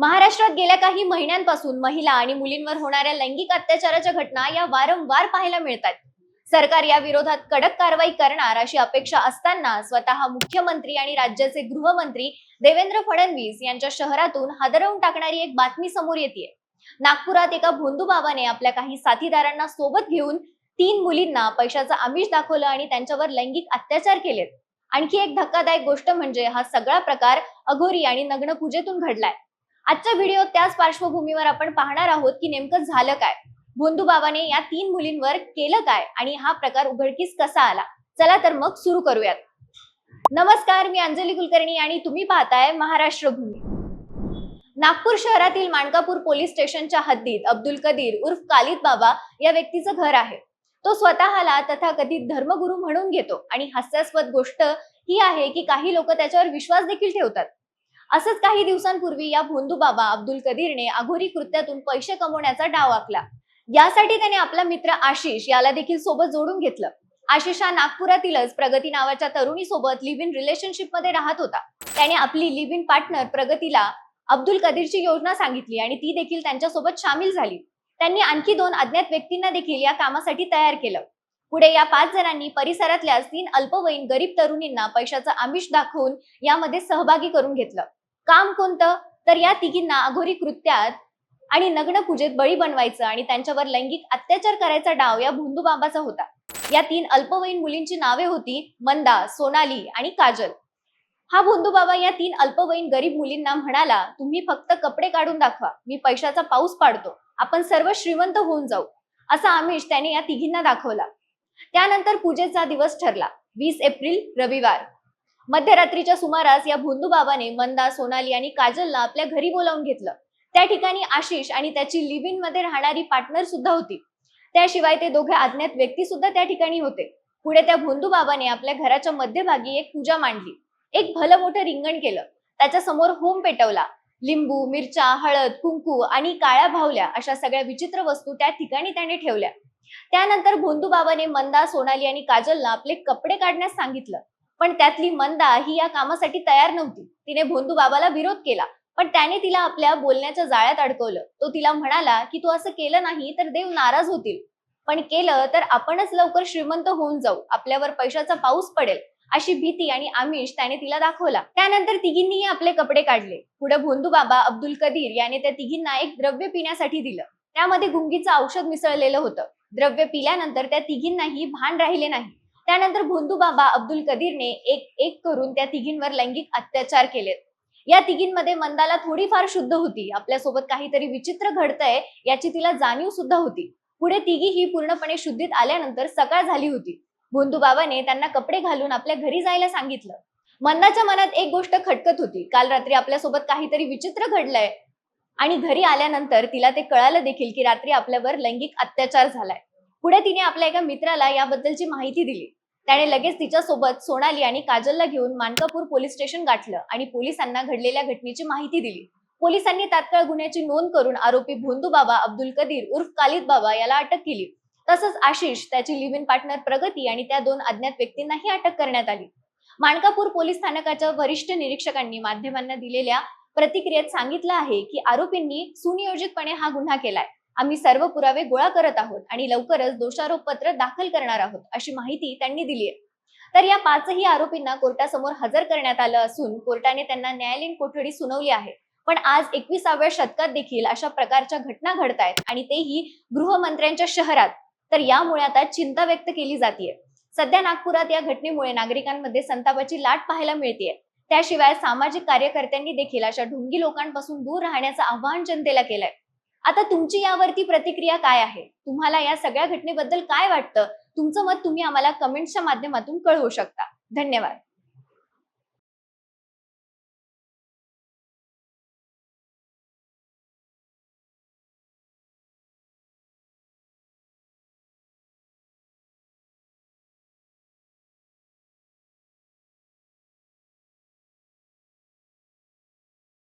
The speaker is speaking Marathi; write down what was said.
महाराष्ट्रात गेल्या काही महिन्यांपासून महिला आणि मुलींवर होणाऱ्या लैंगिक अत्याचाराच्या घटना या वारंवार पाहायला मिळतात सरकार या विरोधात कडक कारवाई करणार अशी अपेक्षा असताना स्वतः मुख्यमंत्री आणि राज्याचे गृहमंत्री देवेंद्र फडणवीस यांच्या शहरातून हादरवून टाकणारी एक बातमी समोर येते नागपुरात एका भोंदू बाबाने आपल्या काही साथीदारांना सोबत घेऊन तीन मुलींना पैशाचं आमिष दाखवलं आणि त्यांच्यावर लैंगिक अत्याचार केलेत. आणखी एक धक्कादायक गोष्ट म्हणजे हा सगळा प्रकार अघोरी आणि नग्न पूजेतून घडलाय. आजच्या व्हिडिओ त्याच पार्श्वभूमीवर आपण पाहणार आहोत की नेमकं झालं काय? भोंदू बाबाने या तीन मुलींवर केलं काय? आणि हा प्रकार उघडकीस कसा आला? चला तर मग सुरू करूयात. नमस्कार मी अंजली कुलकर्णी आणि तुम्ही पाहताय महाराष्ट्र भूमी नागपूर शहरातील माणकापूर पोलीस स्टेशनच्या हद्दीत अब्दुल कदीर उर्फ कालिद बाबा या व्यक्तीचं घर आहे. तो स्वतःला तथाकथित धर्मगुरू म्हणून घेतो. आणि हास्यास्पद गोष्ट ही आहे की काही लोक त्याच्यावर विश्वास देखील ठेवतात. असंच काही दिवसांपूर्वी या भोंदू बाबा अब्दुल कदीरने अघोरी कृत्यातून पैसे कमवण्याचा डाव आखला. यासाठी त्याने आपला मित्र आशिष याला देखील सोबत जोडून घेतलं. आशिष हा नागपुरातीलच प्रगती नावाच्या तरुणीसोबत लिव्ह इन रिलेशनशिपमध्ये राहत होता. त्याने आपली लिव्ह इन पार्टनर प्रगतीला अब्दुल कदीरची योजना सांगितली आणि ती देखील त्यांच्यासोबत सामील झाली. त्यांनी आणखी दोन अज्ञात व्यक्तींना देखील या कामासाठी तयार केलं. पुढे या पाच जणांनी परिसरातल्या तीन अल्पवयीन गरीब तरुणींना पैशाचं आमिष दाखवून यामध्ये सहभागी करून घेतलं. काम कोणतं? तर या तिघींना अघोरी कृत्यात आणि नग्न पूजेत बळी बनवायचं आणि त्यांच्यावर लैंगिक अत्याचार करायचा डाव या भोंदू बाबाचा होता. या तीन अल्पवयीन मुलींची नावे होती मंदा सोनाली आणि काजल. हा भोंदू बाबा या तीन अल्पवयीन गरीब मुलींना म्हणाला तुम्ही फक्त कपडे काढून दाखवा मी पैशाचा पाऊस पाडतो. आपण सर्व श्रीमंत होऊन जाऊ. असा आमिष त्याने या तिघींना दाखवला. त्यानंतर पूजेचा दिवस ठरला. वीस एप्रिल रविवार. मध्यरात्रीच्या सुमारास या भोंदू बाबाने मंदा सोनाली आणि काजलला आपल्या घरी बोलावून घेतलं. त्या ठिकाणी आशिष आणि त्याची लिव्ह इनमध्ये राहणारी पार्टनर सुद्धा होती. त्याशिवाय ते दोघे अज्ञात व्यक्ती सुद्धा त्या ठिकाणी होते. पुढे त्या भोंदू बाबाने आपल्या घराच्या मध्यभागी एक पूजा मांडली. एक भलं मोठं रिंगण केलं. त्याच्यासमोर होम पेटवला. लिंबू मिरच्या हळद कुंकू आणि काळ्या भावल्या अशा सगळ्या विचित्र वस्तू त्या ठिकाणी त्याने ठेवल्या. त्यानंतर भोंदू बाबाने मंदा सोनाली आणि काजलला आपले कपडे काढण्यास सांगितलं. पण त्यातली मंदा ही या कामासाठी तयार नव्हती. तिने भोंदू बाबाला विरोध केला. पण त्याने तिला आपल्या बोलण्याच्या जाळ्यात अडकवलं. तो तिला म्हणाला की तू असं केलं नाही तर देव नाराज होतील. पण केलं तर आपणच लवकर श्रीमंत होऊन जाऊ. आपल्यावर पैशाचा पाऊस पडेल. अशी भीती आणि आमिष त्याने तिला दाखवला. त्यानंतर तिघींनीही आपले कपडे काढले. पुढे भोंदू बाबा अब्दुल कदीर याने त्या तिघींना एक द्रव्य पिण्यासाठी दिलं. त्यामध्ये गुंगीचं औषध मिसळलेलं होतं. द्रव्य पिल्यानंतर त्या तिघींनाही भान राहिले नाही. त्यानंतर भोंदू बाबा अब्दुल कदीरने एक एक करून त्या तिघींवर लैंगिक अत्याचार केलेत या तिघींमध्ये मंदाला थोडीफार शुद्ध होती. आपल्यासोबत काहीतरी विचित्र घडतंय याची तिला जाणीव सुद्धा होती. पुढे तिघी ही पूर्णपणे शुद्धीत आल्यानंतर सकाळ झाली होती. भोंदू बाबाने त्यांना कपडे घालून आपल्या घरी जायला सांगितलं. मंदाच्या मनात एक गोष्ट खटकत होती. काल रात्री आपल्यासोबत काहीतरी विचित्र घडलंय आणि घरी आल्यानंतर तिला ते कळालं देखील की रात्री आपल्यावर लैंगिक अत्याचार झालाय. पुढे तिने आपल्या एका मित्राला याबद्दलची माहिती दिली. त्याने लगेच तिच्यासोबत सोनाली आणि काजलला घेऊन मानकापूर पोलीस स्टेशन गाठलं आणि पोलिसांना घडलेल्या घटनेची माहिती दिली. पोलिसांनी तात्काळ गुन्ह्याची नोंद करून आरोपी भोंदू बाबा अब्दुल कदीर उर्फ कालिद बाबा याला अटक केली. तसंच आशिष त्याची लिव्ह इन पार्टनर प्रगती आणि त्या दोन अज्ञात व्यक्तींनाही अटक करण्यात आली. मानकापूर पोलीस स्थानकाच्या वरिष्ठ निरीक्षकांनी माध्यमांना दिलेल्या प्रतिक्रियेत सांगितलं आहे की आरोपींनी सुनियोजितपणे हा गुन्हा केलाय. आम्ही सर्व पुरावे गोळा करत आहोत आणि लवकरच दोषारोप पत्र दाखल करणार आहोत अशी माहिती त्यांनी दिली आहे. तर या पाचही आरोपींना कोर्टासमोर हजर करण्यात आलं असून कोर्टाने त्यांना न्यायालयीन कोठडी सुनावली आहे. पण आज एकविसाव्या शतकात देखील अशा प्रकारच्या घटना घडतायत आणि तेही गृहमंत्र्यांच्या शहरात. तर यामुळे आता चिंता व्यक्त केली जाते सध्या नागपुरात या घटनेमुळे नागरिकांमध्ये संतापाची लाट पाहायला मिळते त्याशिवाय सामाजिक कार्यकर्त्यांनी देखील अशा ढोंगी लोकांपासून दूर राहण्याचं आवाहन जनतेला केलंय. आता तुमची यावरती प्रतिक्रिया काय आहे? तुम्हाला या सगळ्या घटनेबद्दल काय वाटतं? तुमचं मत तुम्ही आम्हाला कमेंट्सच्या माध्यमातून कळवू शकता. धन्यवाद.